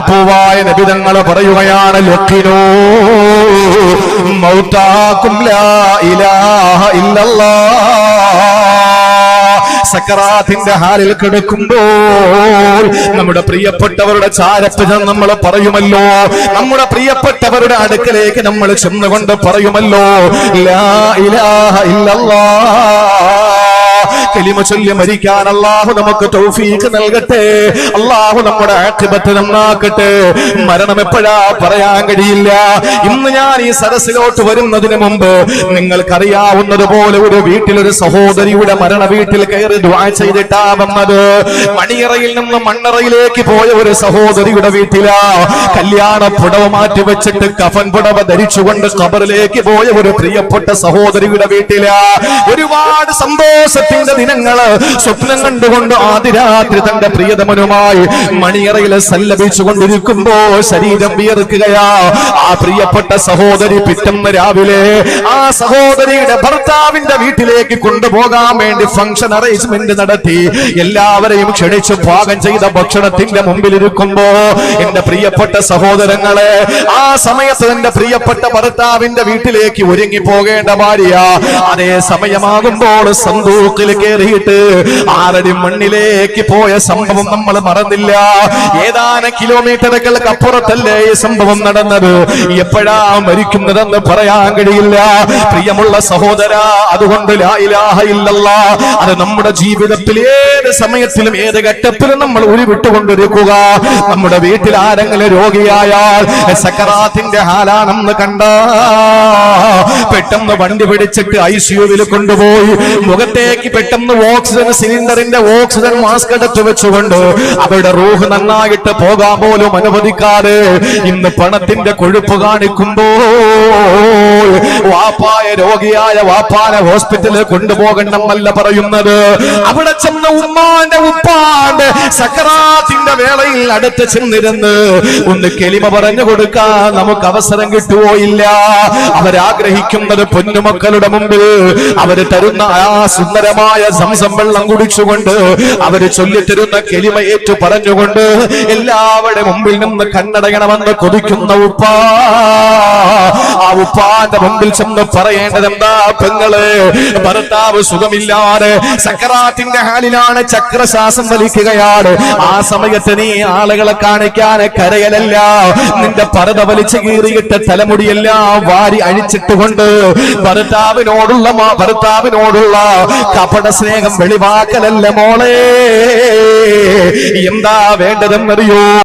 ആരംഭപ്പൂവായ നബിതങ്ങൾ പറയുകയാണ് ഇലാഹ ഇല്ലല്ലാ സക്കറാത്തിന്റെ ഹാലിൽ കിടക്കുമ്പോൾ നമ്മുടെ പ്രിയപ്പെട്ടവരുടെ ചാരത്ത് നമ്മൾ പറയുമല്ലോ. നമ്മുടെ പ്രിയപ്പെട്ടവരുടെ അടുക്കലേക്ക് നമ്മൾ ചെന്നുകൊണ്ട് പറയുമല്ലോ. ലാ ഇലാഹ ഇല്ലല്ലാ കലിമ ചൊല്ലി മരിക്കാൻ അള്ളാഹു നമുക്ക് തൗഫീഖ് നൽകട്ടെ. അള്ളാഹു നമ്മുടെ ആക്ഷിപത്ത് നന്നാക്കട്ടെ. മരണം എപ്പോഴാ പറയാൻ കഴിയില്ല. ഇന്ന് ഞാൻ ഈ സദസ്സിലോട്ട് വരുന്നതിന് മുമ്പ് നിങ്ങൾക്കറിയാവുന്നതുപോലെ ഒരു വീട്ടിലൊരു സഹോദരിയുടെ മരണ വീട്ടിൽ കയറി ദ്വാ ചെയ്തിട്ടാ വന്നത്. മണിയറയിൽ നിന്ന് മണ്ണറയിലേക്ക് പോയ ഒരു സഹോദരിയുടെ വീട്ടിലാ. കല്യാണ പുടവ മാറ്റി വെച്ചിട്ട് കഫൻ പുടവ ധരിച്ചുകൊണ്ട് കബറിലേക്ക് പോയ ഒരു പ്രിയപ്പെട്ട സഹോദരിയുടെ വീട്ടിലാ. ഒരുപാട് സന്തോഷത്തിന്റെ ദിനങ്ങൾ സ്വപ്നം കണ്ടുകൊണ്ട് ആദിരാത്രി തന്റെ പ്രിയതമനുമായി മണിയറയിൽ സല്ലപിച്ചു കൊണ്ടിരിക്കുമ്പോ ശരീരം വിയർക്കുകയാ. ആ പ്രിയപ്പെട്ട സഹോദരി പിറ്റമ്മ രാവിലെ ആ സഹോദരിയുടെ ഭർത്താവിന്റെ വീട്ടിലേക്ക് കൊണ്ടുപോകാൻ വേണ്ടി ഫംഗ്ഷൻ അറേഞ്ച്മെന്റ് നടത്തി. എല്ലാവരെയും ക്ഷണിച്ചു പാകം ചെയ്ത ഭക്ഷണത്തിന്റെ മുമ്പിൽ ഇരിക്കുമ്പോ എന്റെ പ്രിയപ്പെട്ട സഹോദരങ്ങളെ ആ സമയത്ത് എന്റെ പ്രിയപ്പെട്ട ഭർത്താവിന്റെ വീട്ടിലേക്ക് ഒരുങ്ങി പോകേണ്ട ഭാര്യ. അതേ സമയമാകുമ്പോൾ സന്തൂക്കിൽ കയറിയിട്ട് ആറടി മണ്ണിലേക്ക് പോയ സംഭവം നമ്മൾ മറന്നില്ല. ഏതാനും കിലോമീറ്ററുകൾക്ക് അപ്പുറത്തല്ലേ ഈ സംഭവം നടന്നത്? എപ്പോഴാ മരിക്കുന്നതെന്ന് പറയാൻ കഴിയില്ല. പ്രിയമുള്ള സഹോദര അതുകൊണ്ട് ഇല്ലല്ലാ. അത് നമ്മുടെ ജീവിതത്തിൽ ഏത് സമയത്തിലും ഏത് ഘട്ടത്തിലും നമ്മൾ ഉരുവിട്ടുകൊണ്ടിരിക്കുക. നമ്മുടെ വീട്ടിൽ ആരെങ്കിലും രോഗിയായാൽ സക്കറാത്തിന്റെ ഹാലാണെന്ന് കണ്ട. പെട്ടെന്ന് വണ്ടി പിടിച്ചിട്ട് ഐ സിയുവിൽ കൊണ്ടുപോയി. മുഖത്തേക്ക് പെട്ടെന്ന് ഓക്സിജൻ സിലിണ്ടറിന്റെ ഓക്സിജൻ മാസ്ക് എടുത്തു വെച്ചുകൊണ്ട് അവരുടെ റൂഹ് നന്നായിട്ട് പോകാൻ പോലും അനുവദിക്കാതെ ഇന്ന് പണത്തിന്റെ കൊഴുപ്പ് കാണിക്കുമ്പോൾ വാപ്പായ രോഗിയായ വാപ്പാനെ ഹോസ്പിറ്റലിൽ കൊണ്ടുപോകണമല്ല പറയുന്നത്. അവിടെ ചെന്ന ഉമ്മാന്റെ ഉപ്പാന്റെ സക്കറാത്തിന്റെ വേളയിൽ അടുത്ത് ചെന്നിരുന്ന് ഒന്ന് കെളിമ പറഞ്ഞു കൊടുക്കാൻ നമുക്ക് അവസരം കിട്ടുവോ ഇല്ല? അവരാഗ്രഹിക്കുന്നത് പൊന്നുമക്കളുടെ മുമ്പിൽ അവർ തരുന്ന ആ സുന്ദരമായ സംസം വെള്ളം കുടിച്ചുകൊണ്ട് അവർ ചൊല്ലിത്തരുന്ന കെലിമ ഏറ്റു പറഞ്ഞുകൊണ്ട് എല്ലാവരുടെ മുമ്പിൽ നിന്ന് കണ്ണടയണമെന്ന് കൊതിക്കുന്ന ഉപ്പ. ഉപ്പാന്റെ മുമ്പിൽ ചെന്ന് പറയേണ്ടത് എന്താ പെങ്ങൾ? ഭർത്താവ് സുഖമില്ലാതെ സക്കറാത്തിന്റെ ഹാലിലാണ് ചക്രശ്വാസം വലിക്കുകയാണ്. ആ സമയത്ത് നീ ആളുകളെ കാണിക്കാൻ കരയലല്ല. നിന്റെ പരത വലിച്ചു കീറിയിട്ട് തലമുടിയെല്ലാം വാരി അഴിച്ചിട്ടുകൊണ്ട് ഭർത്താവിനോടുള്ള ഭർത്താവിനോടുള്ള കപട സ്നേഹം വെളിവാക്കലല്ല മോളെ. എന്താ വേണ്ടതെന്നറിയോ?